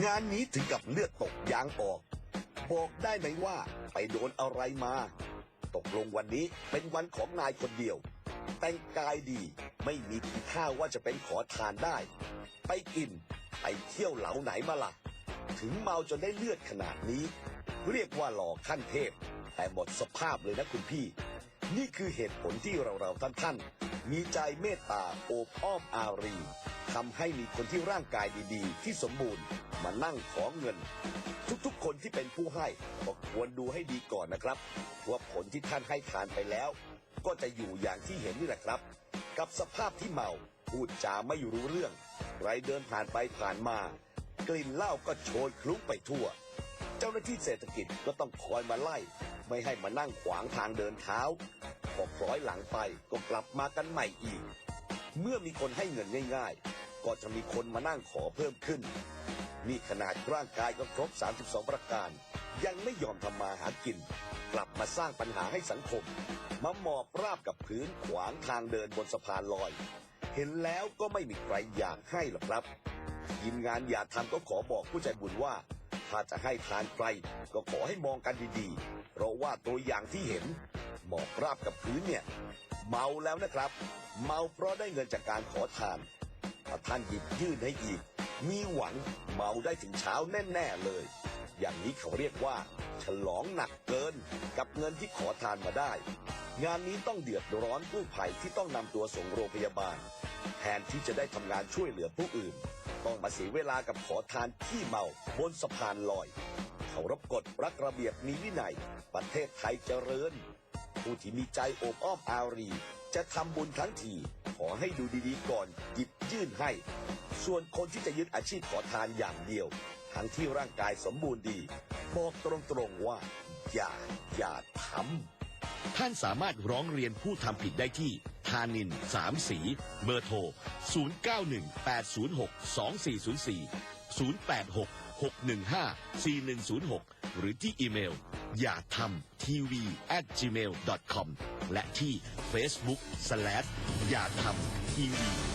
งานนี้ถึงกับเลือดตกยางออก บอกได้ไหมว่าไปโดนอะไรมา ตกลงวันนี้เป็นวันของนายคนเดียว แต่งกายดีไม่มีทีท่าว่าจะเป็นขอทานได้ ไปกิน ไปเที่ยวเหลาไหนมาล่ะ ถึงเมาจนได้เลือดขนาดนี้ เรียกว่าหล่อขั้นเทพ แต่หมดสภาพเลยนะคุณพี่ นี่คือเหตุผลที่เราเราๆท่านท่านๆมีใจเมตตาโอบอ้อมอารีทำให้มีคนที่ร่างกายดีๆ ที่สมบูรณ์มานั่งขอเงิน ทุกๆ คนที่เป็นผู้ให้ก็ควรดูให้ดีก่อนนะครับ ว่าผลที่ท่านให้ทานไปแล้ว ก็จะอยู่อย่างที่เห็นนี่แหละครับ กับสภาพที่เมาพูดจาไม่รู้เรื่องใครเดินผ่านไปผ่านมา กลิ่นเหล้าก็โชยคลุ้งไปทั่ว เจ้าหน้าที่เศรษฐกิจก็ต้องคอยมาไล่ ไม่ให้มานั่งขวางทางเดินเท้าพอคล้อยหลังไปก็กลับมากันใหม่อีก เมื่อมีคนให้เงินง่ายๆ ก็จะมีคนมานั่งขอเพิ่มขึ้น นี่ขนาดร่างกายก็ครบ 32 ประการ ยังไม่ยอมทำมาหากิน กลับมาสร้างปัญหาให้สังคม มาหมอบราบกับพื้นขวางทางเดินบนสะพานลอย เห็นแล้วก็ไม่มีใครอยากให้หรอกครับทีมงานอย่าทำก็ขอบอกผู้ใจบุญว่า ถ้าจะให้ทานใครก็ขอให้มองกันดีๆ เพราะว่าตัวอย่างที่เห็นหมอบราบกับพื้นเนี่ย เมาแล้วนะครับ เมาเพราะได้เงินจากการขอทานถ้าท่านหยิบยื่นให้อีก มีหวังเมาได้ถึงเช้าแน่ๆเลย อย่างนี้เขาเรียกว่า ฉลองหนักเกินกับเงินที่ขอทานมาได้ งานนี้ต้องเดือดร้อนกู้ภัยที่ต้องนำตัวส่งโรงพยาบาล แทนที่จะได้ทำงานช่วยเหลือผู้อื่น ต้องมาเสียเวลากับขอทานที่เมาบนสะพานลอยเขารบกฎรักระเบียบมีวินัยประเทศไทยเจริญ ผู้ที่มีใจโอบอ้อมอารี จะทำบุญทั้งทีขอให้ดูดีๆก่อนหยิบยื่นให้ ส่วนคนที่จะยึดอาชีพขอทานอย่างเดียว ทั้งที่ร่างกายสมบูรณ์ดี บอกตรงๆว่า อย่าอย่าทำ ท่านสามารถร้องเรียนผู้ทำผิดได้ที่ธานินสามสี เบอร์โทร 0918062404 086 615 4106 หรือที่อีเมล อย่าทำทีวี at gmail com และที่ Facebook slash อย่าทำทีวี